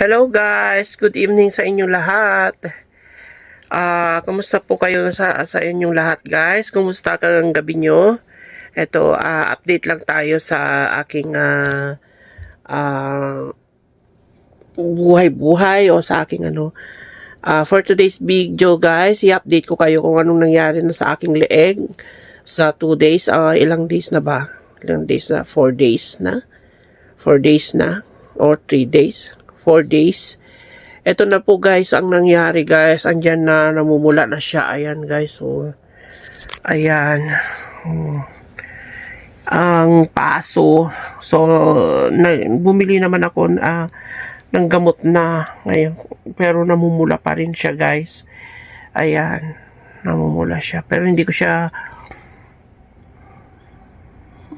Hello guys, good evening sa inyong lahat. Ah, kumusta po kayo sa sa inyong lahat guys? Kumusta kang gabi nyo? Ito, ah, update lang tayo sa aking ah, ah, buhay-buhay o sa aking ano. Ah, for today's video guys, i-update ko kayo kung anong nangyari na sa aking leeg sa 2 days. Ah, ilang days na ba? Ilang days na? 4 days na? 4 days na? Or 3 days? 4 days. Ito na po guys ang nangyari guys. Andyan na namumula na siya. Ayan guys. So, ayan. Hmm. Ang paso. So, na, bumili naman ako ah, ng gamot na ngayon. Pero namumula pa rin siya guys. Ayan. Namumula siya. Pero hindi ko siya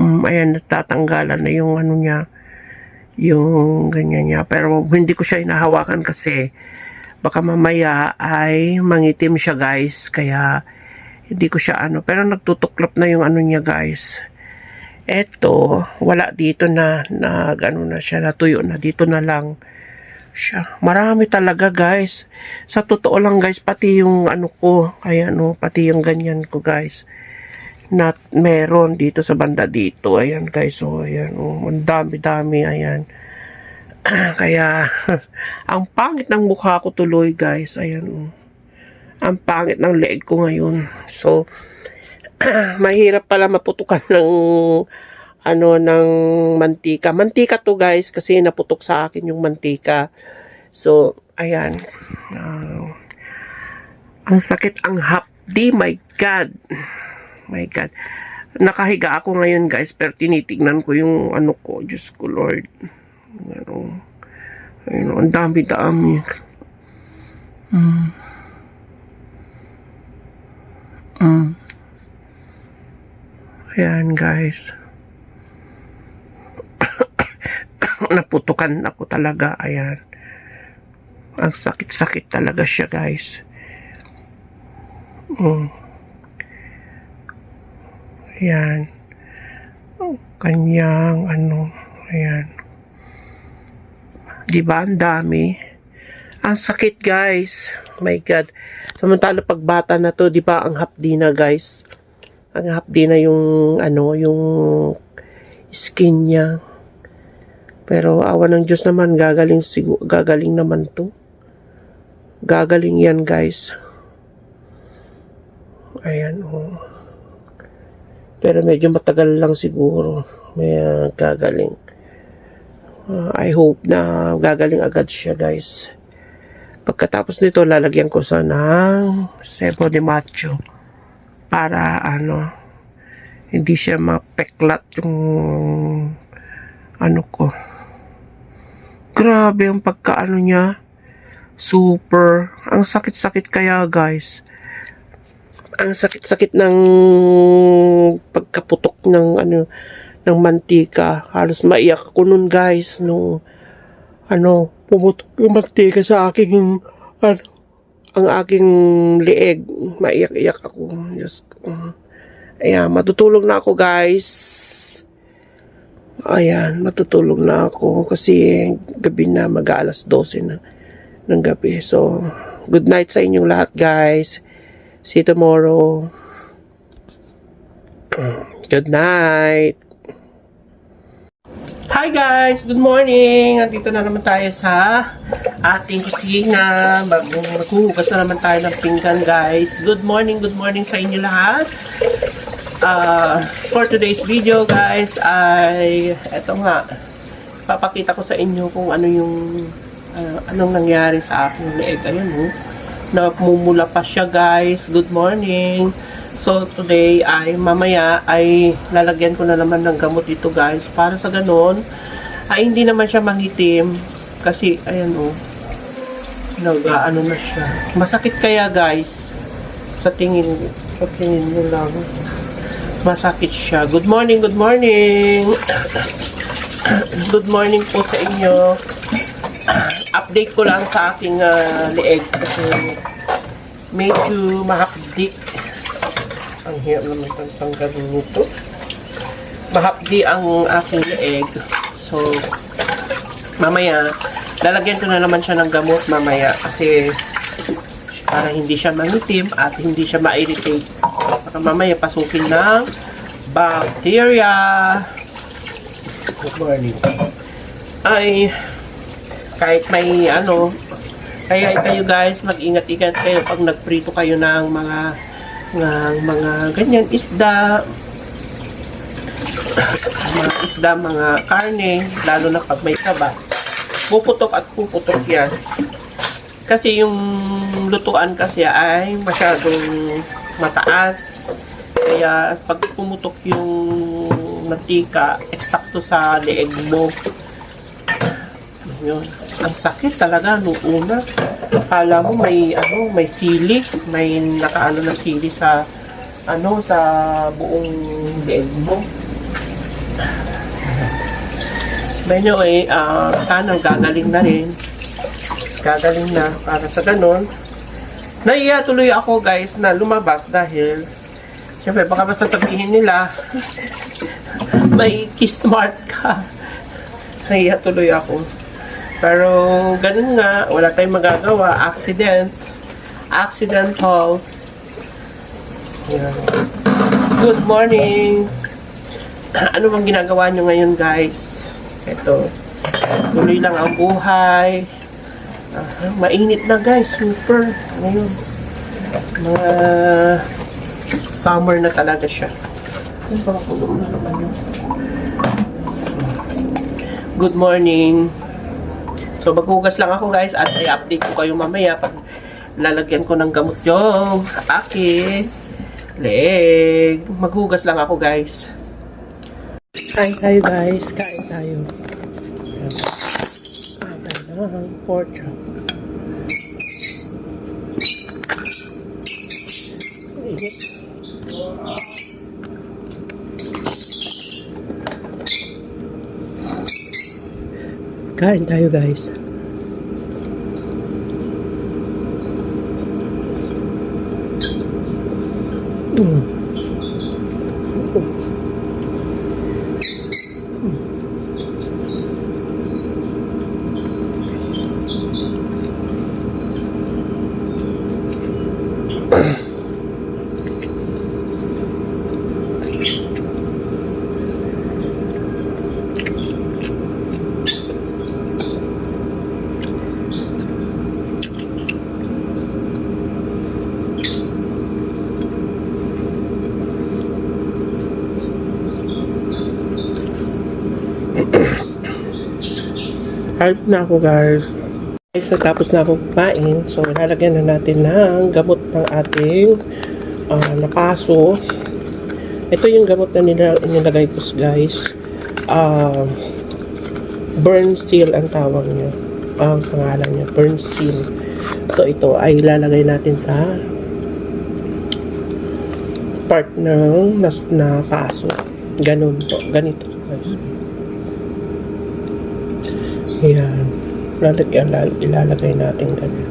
um, ayan, natatanggalan na yung ano niya yung ganyan niya. Pero hindi ko siya inahawakan kasi baka mamaya ay mangitim siya guys. Kaya hindi ko siya ano. Pero nagtutuklap na yung ano niya guys. Eto, wala dito na, na ano na siya, natuyo na dito na lang siya. Marami talaga guys. Sa totoo lang guys, pati yung ano ko, kaya ano, pati yung ganyan ko guys na meron dito sa banda dito. Ayan guys, so ayan, oh, ang dami-dami, ayan. Kaya, ang pangit ng mukha ko tuloy guys, ayan. oh. Ang pangit ng leeg ko ngayon. So, mahirap pala maputukan ng ano ng mantika. Mantika to guys kasi naputok sa akin yung mantika. So, ayan. Ah, ang sakit ang hapdi, my God. My God. Nakahiga ako ngayon guys, pero tinitignan ko yung ano ko, Diyos ko Lord. Ano, ayun, ang dami-dami. Mm. Mm. Ayan guys. Naputukan ako talaga, ayan. Ang sakit-sakit talaga siya guys. Mm. Ayan. Kanyang ano, ayan. Di ba ang dami? Ang sakit guys. My God. Samantala pag bata na to, di ba ang hapdi na guys? Ang hapdi na yung ano, yung skin niya. Pero awa ng Diyos naman, gagaling, sigu- gagaling naman to. Gagaling yan guys. Ayan, oh. Pero medyo matagal lang siguro. May ah, gagaling. Ah, I hope na gagaling agad siya, guys. Pagkatapos nito, lalagyan ko sa ng sebo de macho. Para, ano, hindi siya mapeklat yung ano ko. Grabe ang pagkaano niya. Super. Ang sakit-sakit kaya, guys ang sakit-sakit ng pagkaputok ng ano ng mantika. Halos maiyak ko nun guys nung ano pumutok yung mantika sa aking ano ang aking leeg. Maiyak-iyak ako. Diyos ko. Ayan, matutulog na ako guys. Ayan, matutulog na ako kasi gabi na mag-aalas 12 na ng gabi. So, good night sa inyong lahat guys. See you tomorrow. Good night. Hi guys! Good morning! Nandito na naman tayo sa ating kusina. Mag maghuhugas na naman tayo ng pinggan guys. Good morning, good morning sa inyo lahat. Uh, for today's video guys ay eto nga papakita ko sa inyo kung ano yung uh, anong nangyari sa aking leeg. Ayun oh namumula pa siya guys. Good morning. So today ay mamaya ay lalagyan ko na naman ng gamot dito guys. Para sa ganon ay hindi naman siya mangitim. Kasi ayan o. Oh, nag ano na siya. Masakit kaya guys. Sa tingin sa tingin nyo lang. Masakit siya. Good morning, good morning. good morning po sa inyo update ko lang sa aking uh, leeg kasi medyo mahapdi ang hirap naman pang tanggalin nito mahapdi ang aking leeg so mamaya lalagyan ko na naman siya ng gamot mamaya kasi para hindi siya mangitim at hindi siya ma-irritate. Baka mamaya pasukin ng bacteria. Good morning. Ay, kahit may ano, kaya kayo guys, mag-ingat-ingat kayo pag nagprito kayo ng mga ng mga ganyan isda, mga isda, mga karne, lalo na pag may taba. Puputok at puputok yan. Kasi yung lutuan kasi ay masyadong mataas. Kaya pag pumutok yung mantika, eksakto sa leeg mo. Yun. Ang sakit talaga nung una. Akala mo may ano, may sili, may nakaano na sili sa ano sa buong leeg mo. Anyway, uh, sana gagaling na rin. Gagaling na para sa ganun. Naiya tuloy ako guys na lumabas dahil Siyempre, baka basta sabihin nila may kiss smart ka. Naiya tuloy ako. Pero ganun nga, wala tayong magagawa. Accident. Accidental. Yan. Good morning. Ano bang ginagawa nyo ngayon guys? Ito. Tuloy lang ang buhay. Ah, mainit na guys. Super. Ngayon. Mga summer na talaga siya. Good morning. So maghugas lang ako guys at i-update ko kayo mamaya pag lalagyan ko ng gamot yung akin leg. Maghugas lang ako guys. Kain tayo guys. Kain tayo. Kain tayo ng pork chop. Init. Kain tayo guys. Mm. Hype na ako guys. Guys, tapos na ako kumain. So, lalagyan na natin ng gamot ng ating uh, napaso. Ito yung gamot na nila, nilagay ko guys. Uh, burn seal ang tawag niya. Ang pangalan niya, burn seal. So, ito ay ilalagay natin sa part ng nas na paso. Ganun po. Ganito. Guys. Ayan. Lalagyan, lal- ilalagay natin ganyan.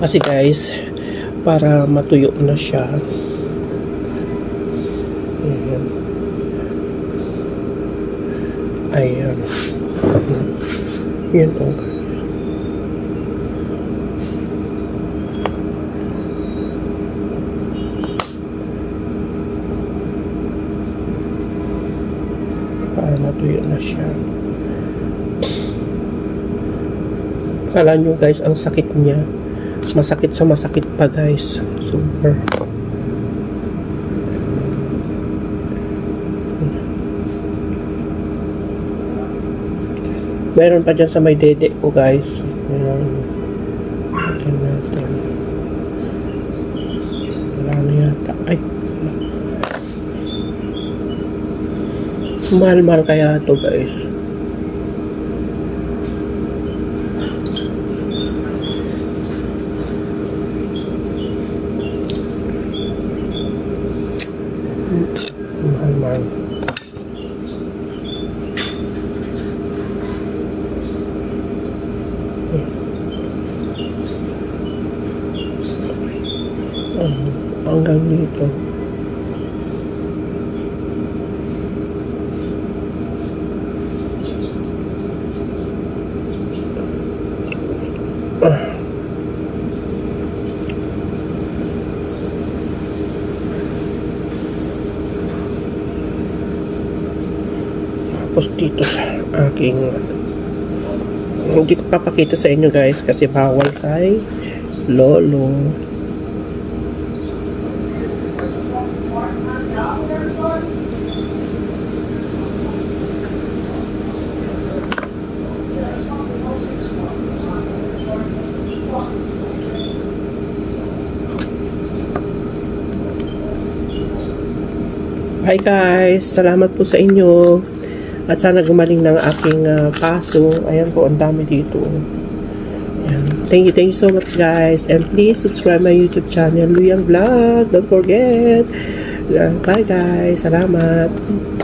Kasi guys, para matuyo na siya. Ayan. Ayan. Yan po guys. Para matuyo na siya. Kala nyo guys, ang sakit niya. Masakit sa masakit pa guys. Super. Meron pa dyan sa may dede ko guys. Meron. Tignan natin. Wala na yata. Ay, Mahal-mahal kaya to guys. Mahal-mahal. Ah, hanggang dito. Tapos dito sa aking hindi ko papakita sa inyo guys kasi bawal sa lolo. Hi guys, salamat po sa inyo. At sana gumaling ng aking ah, paso. Ayan po, ang dami dito. Ayan. Thank you, thank you so much guys. And please subscribe my YouTube channel, Luyang Vlog. Don't forget. Bye guys, salamat.